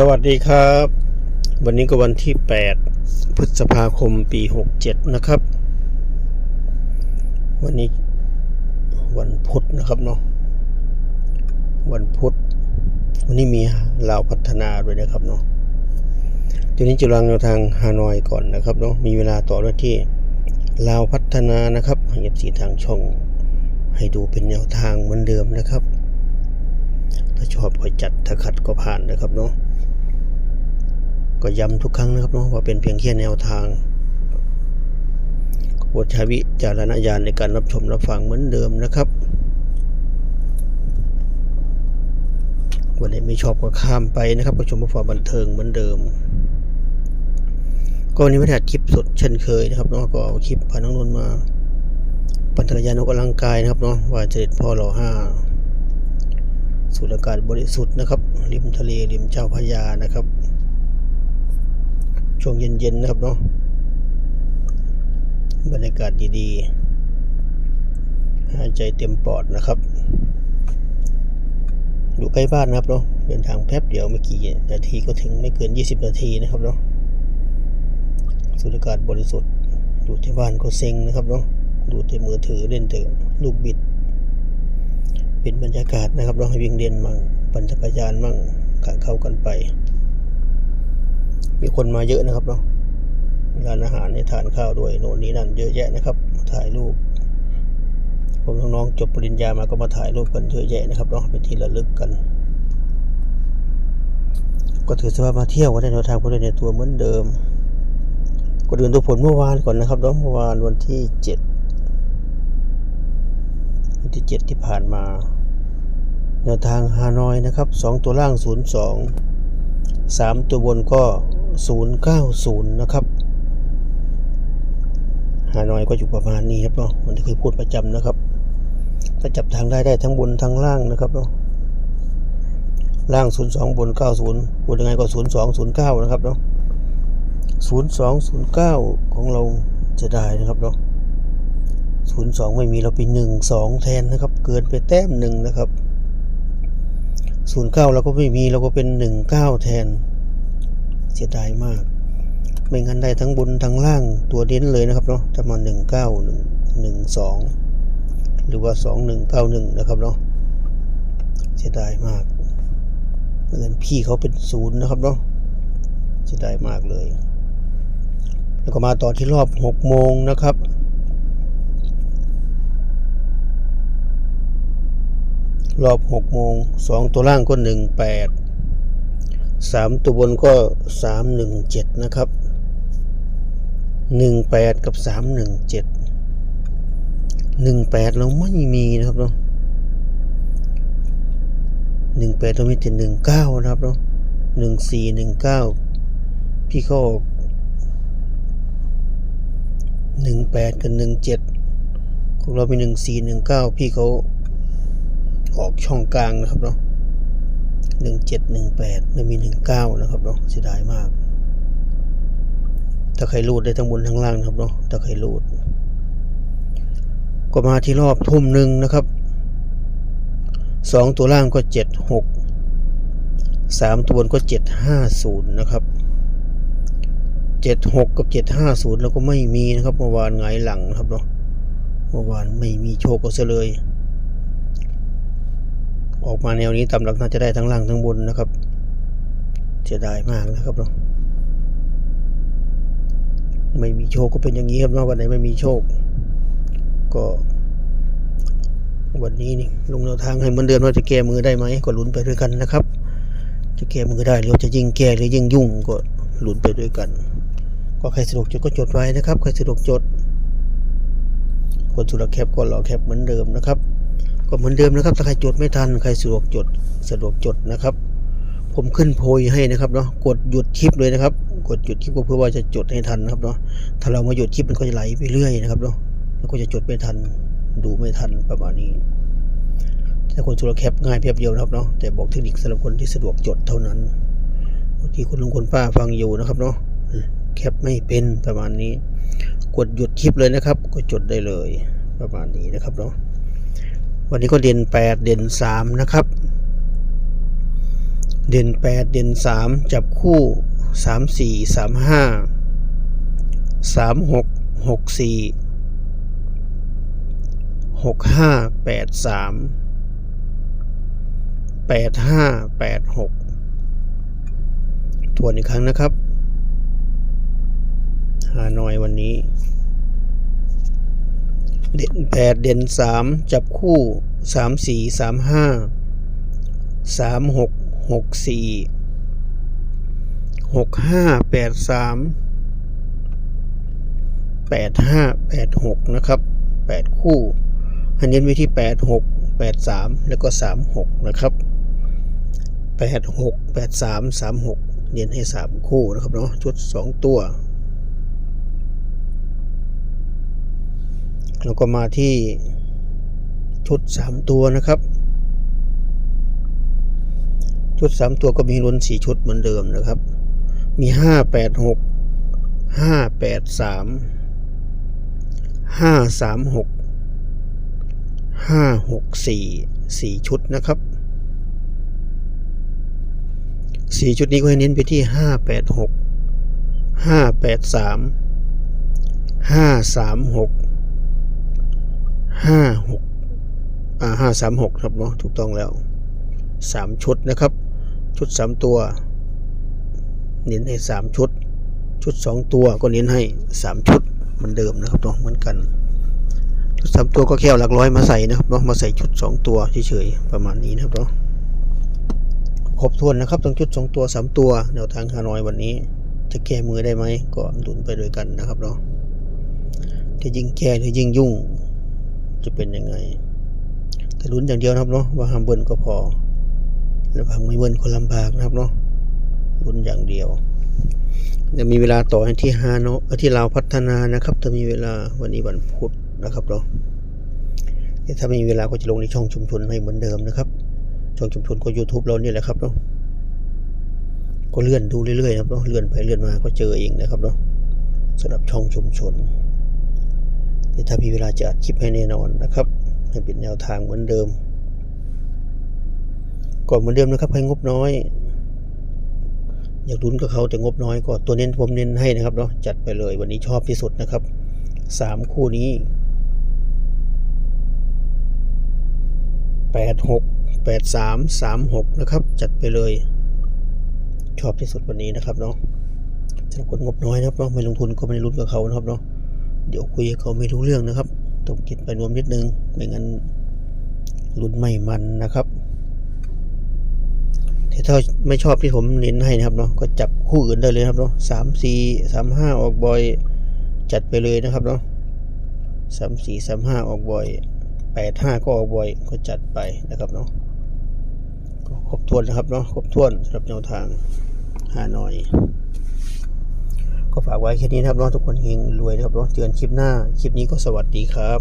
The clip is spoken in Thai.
สวัสดีครับ วันนี้ก็วันที่ 8 พฤษภาคมปี 67 นะครับ วันนี้วันพุธนะครับเนาะวันพุธวันนี้มีลาวพัฒนาด้วยนะครับเนาะทีนี้จะลังแนวทางฮานอยก่อนนะครับเนาะมีเวลาต่อด้วยที่ลาวพัฒนานะครับห้เอฟซีทางช่อง ให้ดูเป็นแนวทางเหมือนเดิมนะครับ ถ้าชอบก็จัดถ้าขัดก็ผ่านนะครับเนาะ ก็ย้ำทุกครั้งนะครับเนาะว่าเป็นเพียงแค่แนวทางโปรดใช้วิจารณญาณในการรับชมรับฟังเหมือนเดิมนะครับวันไหนไม่ชอบก็ข้ามไปนะครับก็ชมความบันเทิงเหมือนเดิม ก็วันนี้ไม่ได้อัดคลิปสดเช่นเคยนะครับเนาะก็เอาคลิปพาน้องนนมา ปั่นจักรยานออกกำลังกายนะครับเนาะว่าจะเด็ดพ่อราห้าสูดอากาศบริสุทธิ์นะครับ ริมทะเลริมเจ้าพระยานะครับ ช่วงเย็นๆนะครับเนาะบรรยากาศดีๆ หายใจเต็มปอดนะครับ อยู่ใกล้บ้านนะครับเนาะเดินทางแป๊บเดียวไม่กี่นาทีก็ถึงไม่เกิน 20 นาทีนะครับเนาะสูดอากาศบริสุทธิ์ดูที่บ้านก็เซ็งนะครับเนาะดูที่มือถือเล่นแต่ลูกบิด เป็นบรรยากาศนะครับเนาให้วิ่งเล่นมั่งปั่นจักรยานมั่งกะเข้ากันไป มีคนมาเยอะนะครับเนาะร้านอาหารให้ทานข้าวด้วยโน่นนี้นั่นเยอะแยะนะครับมาถ่ายรูป ผมน้องๆจบปริญญามาก็มาถ่ายรูปกันเยอะแยะนะครับเนาะเป็นที่ระลึกกัน ก็ถือว่ามาเที่ยวกันได้นทางพวกเราในตัวเหมือนเดิมก็เดือนตัวผลเมื่อวานก่อนนะครับเนาะเมื่อวานวันที่เจ็ดวันที่เจ็ดที่ผ่านมาแนวทางฮานอยนะครับสองตัวล่างศูนย์สองสามตัวบนก็ 090 นะครับหาน้อยก็อยู่ประมาณนี้ครับเนาะมันที่เคยพูดประจำนะครับถ้าจับทางได้ได้ทั้งบนทั้งล่างนะครับเนาะล่าง 02 บน 90พูดยังไงก็ 0209 นะครับเนาะ0209 ของเราจะได้นะครับเนาะ02 ไม่มีเราเป็น12 แทนนะครับ เกินไปแต้มหนึ่งนะครับศูนย์เก้าเราก็ไม่มีเราก็เป็นหนึ่งเก้าแทน เสียดายมาก ไม่งั้นได้ทั้งบนทั้งล่างตัวเด่นเลยนะครับเนาะถ้ามาหนึ่งเก้าหนึ่งหนึ่งสองหรือว่าสองหนึ่งเก้าหนึ่งนะครับเนาะเสียดายมากเงินพี่เขาเป็นศูนย์นะครับเนาะเสียดายมากเลย แล้วก็มาต่อที่รอบหกโมงนะครับรอบหกโมงสองตัวล่างก็หนึ่งแปด สามตัวบนก็สามหนึ่งเจ็ดนะครับหนึ่งแปดกับสามหนึ่งเจ็ดหนึ่งแปดเราไม่มีนะครับเนาะหนึ่งแปดเรามีแต่หนึ่งเก้านะครับเนาะหนึ่งสี่หนึ่งเก้าพี่เขาหนึ่งแปดกับหนึ่งเจ็ดของเราเป็นหนึ่งสี่หนึ่งเก้าพี่เขาออกช่องกลางนะครับเนาะ หนึ่งเจ็ดหนึ่งแปดไม่มีหนึ่งเก้านะครับเนาะเสียดายมาก ถ้าใครรูดได้ทั้งบนทั้งล่างนะครับเนาะถ้าใครรูด ก็มาที่รอบทุ่มหนึ่งนะครับสองตัวล่างก็เจ็ดหกสามตัวบนก็เจ็ดห้าศูนย์นะครับเจ็ดหกกับเจ็ดห้าศูนย์แล้วก็ไม่มีนะครับเมื่อวานหงหลังนะครับเนาะเมื่อวานไม่มีโชคก็เสียเลย ออกมาแนวนี้ตามหลักน่าจะได้ทั้งล่างทั้งบนนะครับเสียดายมากนะครับเนาะไม่มีโชคก็เป็นอย่างนี้ครับเนาะวันไหนไม่มีโชค ก็ วันนี้นี่ลงแนวทางให้เหมือนเดิมว่าจะแก้มือได้ไหมก็ลุ้นไปด้วยกันนะครับ จะแก้มือได้หรือจะยิ่งแก้หรือยิ่งยุ่งก็ลุ้นไปด้วยกัน ก็ใครสะดวกจดก็จดไว้นะครับใครสะดวกจดคนสุดแคปก็รอแคปเหมือนเดิมนะครับ ก็เหมือนเดิมนะครับ ถ้าใครจดไม่ทันใครสะดวกจดสะดวกจดนะครับ ผมขึ้นโพยให้นะครับเนาะกดหยุดคลิปเลยนะครับ กดหยุดคลิปก็เพื่อว่าจะจดให้ทันนะครับเนาะถ้าเรามาหยุดคลิปมันก็จะไหลไปเรื่อยนะครับเนาะแล้วก็จะจดไม่ทันดูไม่ทันประมาณนี้แต่คนสุดแคปง่ายเพียบเดียวนะครับเนาะแต่บอกเทคนิคสำหรับคนที่สะดวกจดเท่านั้นบางทีคุณลุงคุณป้าฟังอยู่นะครับเนาะแคปไม่เป็นประมาณนี้ กดหยุดคลิปเลยนะครับ ก็จดได้เลยประมาณนี้นะครับเนาะ วันนี้ก็เด่นแปดเด่นสามนะครับ เด่นแปดเด่นสามจับคู่สามสี่สามห้าสามหกหกสี่หกห้าแปดสามแปดห้าแปดหกทวนอีกครั้งนะครับฮานอยวันนี้ เด่นแปดเด่นสามจับคู่สามสี่สามห้าสามหกหกสี่หกห้าแปดสามแปดห้าแปดหกนะครับแปดคู่อันเน้นไว้ที่แปดหกแปดสามแล้วก็สามหกนะครับแปดหกแปดสามสามหกเน้นให้สามคู่นะครับเนาะชุดสองตัว แล้วก็มาที่ชุดสามตัวนะครับ ชุดสามตัวก็มีลุ้นสี่ชุดเหมือนเดิมนะครับ มีห้าแปดหกห้าแปดสามห้าสามหกห้าหกสี่สี่ชุดนะครับสี่ชุดนี้ก็ให้เน้นไปที่ห้าแปดหกห้าแปดสาม ห้าหกห้าหกอ่าห้าสามหกครับเนาะถูกต้องแล้วสามชุดนะครับ ชุดสามตัว เน้นให้สามชุด ชุดสองตัวก็เน้นให้สามชุดเหมือนเดิมนะครับเนาะเหมือนกัน ชุดสามตัวก็แค่หลักร้อยมาใส่นะครับเนาะมาใส่ชุดสองตัวเฉยๆประมาณนี้นะครับเนาะครบถ้วนนะครับทั้งชุดสองตัวสามตัวแนวทางฮานอยวันนี้ จะแก้มือได้ไหมก็ลุ้นไปด้วยกันนะครับเนาะจะยิ่งแก้หรือยิ่งยุ่ง จะเป็นยังไง แต่ลุ้นอย่างเดียวนะครับเนาะว่าห้ามเบิ้ลก็พอแล้วพังไม่เบิ้ลก็ลำบากนะครับเนาะลุ้นอย่างเดียวจะมีเวลาต่อที่ฮาโนะเอ่อที่ลาวพัฒนานะครับถ้ามีเวลาวันนี้วันพุธนะครับเนาะถ้าไม่มีเวลาก็จะลงในช่องชุมชนให้เหมือนเดิมนะครับช่องชุมชนก็ YouTube เราเนี่ยแหละครับเนาะก็เลื่อนดูเรื่อยๆนะครับเนาะเลื่อนไปเลื่อนมาก็เจอเองนะครับเนาะสำหรับช่องชุมชน แต่ถ้ามีเวลาจะอัดคลิปให้แน่นอนนะครับให้เป็นแนวทางเหมือนเดิม ก่อนเหมือนเดิมนะครับให้งบน้อย อยากลุ้นกับเขาแต่งบน้อยก็ตัวเน้นผมเน้นให้นะครับเนาะจัดไปเลยวันนี้ชอบที่สุดนะครับสามคู่นี้แปดหกแปดสามสามหกนะครับ จัดไปเลย ชอบที่สุดวันนี้นะครับเนาะสำหรับคนงบน้อยนะครับเนาะไม่ลงทุนก็ไม่ได้ลุ้นกับเขานะครับเนาะ เดี๋ยวคุยกับเขาไม่รู้เรื่องนะครับต้องคิดไปรวมนิดนึงไม่งั้นลุ้นไม่มันนะครับถ้าไม่ชอบที่ผมเน้นให้นะครับเนาะก็จับคู่อื่นได้เลยครับเนาะสามสี่สามห้าออกบ่อย จัดไปเลยนะครับเนาะสามสี่สามห้าออกบ่อยแปดห้าก็ออกบ่อยก็จัดไปนะครับเนาะก็ครบถ้วนนะครับเนาะครบถ้วนสำหรับแนวทางหาหน่อย ก็ฝากไว้แค่นี้นะครับน้องทุกคนเฮงรวยนะครับน้องเจอกันคลิปหน้า คลิปนี้ก็สวัสดีครับ